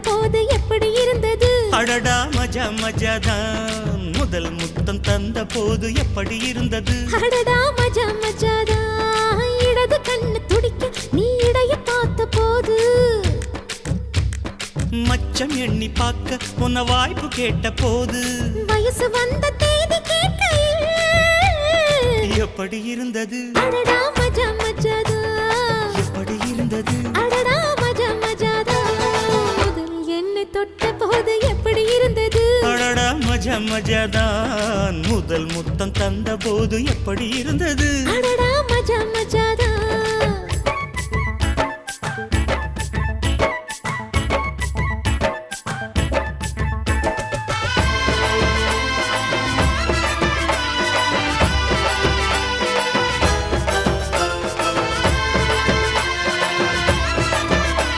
போது எப்படி இருந்தது? அடடா மஜா மஜாதான். முதல் முத்தம் தந்த போது எப்படி இருந்தது? அடடா மஜா மஜாதா இடது கண்ணு துடிக்க நீ இடைய பார்த்த போது. மச்சம் எண்ணி பார்க்க உன்ன வாய்ப்பு கேட்ட போது. வயசு வந்த தேதி கேட்கையில். எப்படி இருந்தது? அடடா மஜா மஜா மஜாதான் முதல் முத்தம் தந்த போது எப்படி இருந்தது? மஜா மஜா.